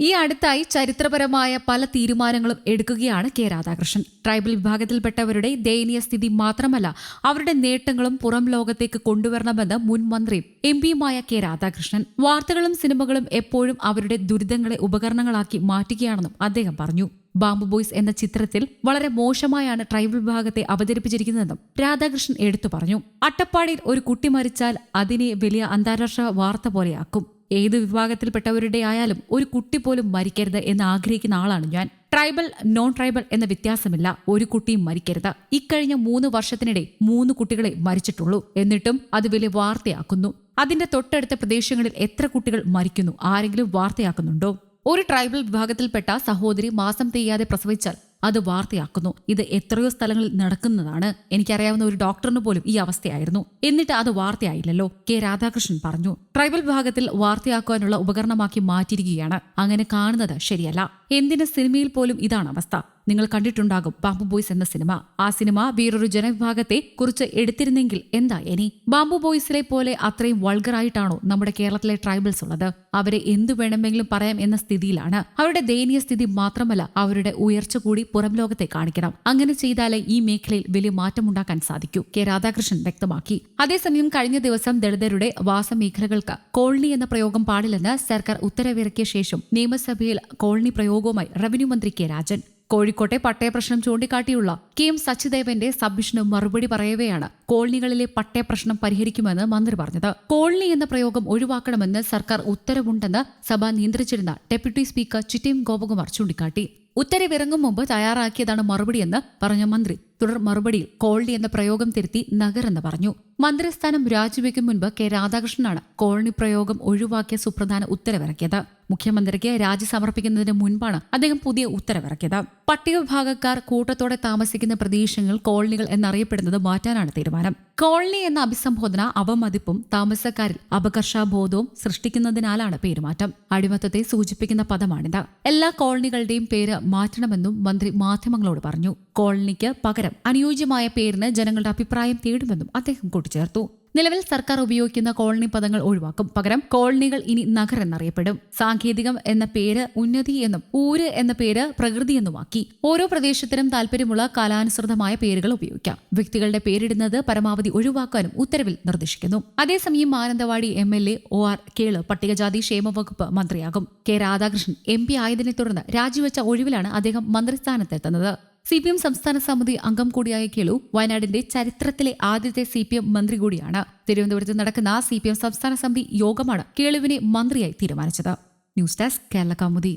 ഈ അടുത്തായി ചരിത്രപരമായ പല തീരുമാനങ്ങളും എടുക്കുകയാണ് കെ രാധാകൃഷ്ണൻ. ട്രൈബൽ വിഭാഗത്തിൽപ്പെട്ടവരുടെ ദയനീയ സ്ഥിതി മാത്രമല്ല അവരുടെ നേട്ടങ്ങളും പുറം ലോകത്തേക്ക് കൊണ്ടുവരണമെന്ന് മുൻ മന്ത്രിയും എം പിയുമായ കെ രാധാകൃഷ്ണൻ. വാർത്തകളും സിനിമകളും എപ്പോഴും അവരുടെ ദുരിതങ്ങളെ ഉപകരണങ്ങളാക്കി മാറ്റുകയാണെന്നും അദ്ദേഹം പറഞ്ഞു. ബാംബു ബോയ്സ് എന്ന ചിത്രത്തിൽ വളരെ മോശമായാണ് ട്രൈബൽ വിഭാഗത്തെ അവതരിപ്പിച്ചിരിക്കുന്നതെന്നും രാധാകൃഷ്ണൻ എടുത്തു പറഞ്ഞു. അട്ടപ്പാടിയിൽ ഒരു കുട്ടി മരിച്ചാൽ അതിനെ വലിയ അന്താരാഷ്ട്ര വാർത്ത പോലെയാക്കും. ഏത് വിഭാഗത്തിൽപ്പെട്ടവരുടെ ആയാലും ഒരു കുട്ടി പോലും മരിക്കരുത് എന്ന് ആഗ്രഹിക്കുന്ന ആളാണ് ഞാൻ. ട്രൈബൽ നോൺ ട്രൈബൽ എന്ന വ്യത്യാസമില്ല. ഒരു കുട്ടിയും മരിക്കരുത്. ഇക്കഴിഞ്ഞ മൂന്ന് വർഷത്തിനിടെ മൂന്ന് കുട്ടികളെ മരിച്ചിട്ടുള്ളൂ. എന്നിട്ടും അത് വലിയ വാർത്തയാക്കുന്നു. അതിന്റെ തൊട്ടടുത്ത പ്രദേശങ്ങളിൽ എത്ര കുട്ടികൾ മരിക്കുന്നു? ആരെങ്കിലും വാർത്തയാക്കുന്നുണ്ടോ? ഒരു ട്രൈബൽ വിഭാഗത്തിൽപ്പെട്ട സഹോദരി മാസം തെയ്യാതെ പ്രസവിച്ചാൽ അത് വാർത്തയാക്കുന്നു. ഇത് എത്രയോ സ്ഥലങ്ങളിൽ നടക്കുന്നതാണ്. എനിക്കറിയാവുന്ന ഒരു ഡോക്ടറിന് പോലും ഈ അവസ്ഥയായിരുന്നു. എന്നിട്ട് അത് വാർത്തയായില്ലല്ലോ. കെ രാധാകൃഷ്ണൻ പറഞ്ഞു. ട്രൈബൽ വിഭാഗത്തിൽ വാർത്തയാക്കുവാനുള്ള ഉപകരണമാക്കി മാറ്റിയിരിക്കുകയാണ്. അങ്ങനെ കാണുന്നത് ശരിയല്ല. എന്തിന് സിനിമയിൽ പോലും ഇതാണ് അവസ്ഥ? നിങ്ങൾ കണ്ടിട്ടുണ്ടാകും. ബാംബു ബോയ്സ് എന്ന സിനിമ. ആ സിനിമ വേറൊരു ജനവിഭാഗത്തെ കുറിച്ച് എടുത്തിരുന്നെങ്കിൽ എന്താ ഇനി? ബാംബു ബോയ്സിലെ പോലെ അത്രയും വൾഗറായിട്ടാണോ നമ്മുടെ കേരളത്തിലെ ട്രൈബൽസ് ഉള്ളത്? അവരെ എന്തു വേണമെങ്കിലും പറയാം എന്ന സ്ഥിതിയിലാണ്. അവരുടെ ദയനീയ സ്ഥിതി മാത്രമല്ല അവരുടെ ഉയർച്ച കൂടി പുറം ലോകത്തെ കാണിക്കണം. അങ്ങനെ ചെയ്താലേ ഈ മേഖലയിൽ വലിയ മാറ്റമുണ്ടാക്കാൻ സാധിക്കൂ കെ രാധാകൃഷ്ണൻ വ്യക്തമാക്കി. അതേസമയം കഴിഞ്ഞ ദിവസം ദളിതരുടെ വാസമേഖലകൾക്ക് കോളനി എന്ന പ്രയോഗം പാടില്ലെന്ന് സർക്കാർ ഉത്തരവിറക്കിയ ശേഷം നിയമസഭയിൽ കോളനി പ്രയോഗവുമായി റവന്യൂ മന്ത്രി കെ രാജൻ. കോഴിക്കോട്ടെ പട്ടയ പ്രശ്നം ചൂണ്ടിക്കാട്ടിയുള്ള കെ എം സച്ചിദേവന്റെ സബ്മിഷന് മറുപടി പറയവെയാണ് കോളനികളിലെ പട്ടയ പ്രശ്നം പരിഹരിക്കുമെന്ന് മന്ത്രി പറഞ്ഞത്. കോളനി എന്ന പ്രയോഗം ഒഴിവാക്കണമെന്ന് സർക്കാർ ഉത്തരവുണ്ടെന്ന് സഭ നിയന്ത്രിച്ചിരുന്ന ഡെപ്യൂട്ടി സ്പീക്കർ ചിറ്റീം ഗോപകുമാർ ചൂണ്ടിക്കാട്ടി. ഉത്തരവിറങ്ങും മുമ്പ് തയ്യാറാക്കിയതാണ് മറുപടിയെന്ന് പറഞ്ഞ മന്ത്രി തുടർ മറുപടിയിൽ കോളനി എന്ന പ്രയോഗം തിരുത്തി എന്ന് പറഞ്ഞു. മന്ത്രിസ്ഥാനം രാജിവെക്കും മുൻപ് കെ രാധാകൃഷ്ണനാണ് കോളനി പ്രയോഗം ഒഴിവാക്കിയ സുപ്രധാന ഉത്തരവിറക്കിയത്. മുഖ്യമന്ത്രിക്ക് രാജി സമർപ്പിക്കുന്നതിന് മുൻപാണ് അദ്ദേഹം പുതിയ ഉത്തരവിറക്കിയത്. പട്ടികവിഭാഗക്കാർ കൂട്ടത്തോടെ താമസിക്കുന്ന പ്രദേശങ്ങൾ കോളനികൾ എന്നറിയപ്പെടുന്നത് മാറ്റാനാണ് തീരുമാനം. കോളനി എന്ന അഭിസംബോധന അവമതിപ്പും താമസക്കാരിൽ അപകർഷാബോധവും സൃഷ്ടിക്കുന്നതിനാലാണ് പേരുമാറ്റം. അടിമത്തത്തെ സൂചിപ്പിക്കുന്ന പദമാണിത്. എല്ലാ കോളനികളുടെയും പേര് മാറ്റണമെന്നും മന്ത്രി മാധ്യമങ്ങളോട് പറഞ്ഞു. കോളനിക്ക് പകരം അനുയോജ്യമായ പേരിന് ജനങ്ങളുടെ അഭിപ്രായം തേടുമെന്നും അദ്ദേഹം കൂട്ടിച്ചേർത്തു. നിലവിൽ സർക്കാർ ഉപയോഗിക്കുന്ന കോളനി പദങ്ങൾ ഒഴിവാക്കും. പകരം കോളനികൾ ഇനി നഗർ എന്നറിയപ്പെടും. സാങ്കേതികം എന്ന പേര് ഉന്നതി എന്നും ഊര് എന്ന പേര് പ്രകൃതി എന്നുമാക്കി. ഓരോ പ്രദേശത്തിനും താൽപര്യമുള്ള കാലാനുസൃതമായ പേരുകൾ ഉപയോഗിക്കാം. വ്യക്തികളുടെ പേരിടുന്നത് പരമാവധി ഒഴിവാക്കാനും ഉത്തരവിൽ നിർദ്ദേശിക്കുന്നു. അതേസമയം Mananthavady M L A O R Kelu പട്ടികജാതി ക്ഷേമ വകുപ്പ് മന്ത്രിയാകും. കെ രാധാകൃഷ്ണൻ എം പി ആയതിനെ തുടർന്ന് രാജിവെച്ച ഒഴിവിലാണ് അദ്ദേഹം മന്ത്രിസ്ഥാനത്തെത്തുന്നത്. സി പി എം സംസ്ഥാന സമിതി അംഗം കൂടിയായ കേളു വയനാടിന്റെ ചരിത്രത്തിലെ ആദ്യത്തെ സി പി എം മന്ത്രി കൂടിയാണ്. തിരുവനന്തപുരത്ത് നടക്കുന്ന സി പി എം സംസ്ഥാന സമിതി യോഗമാണ് കേളുവിനെ മന്ത്രിയായി തീരുമാനിച്ചത്. News desk Kerala Kaumudi.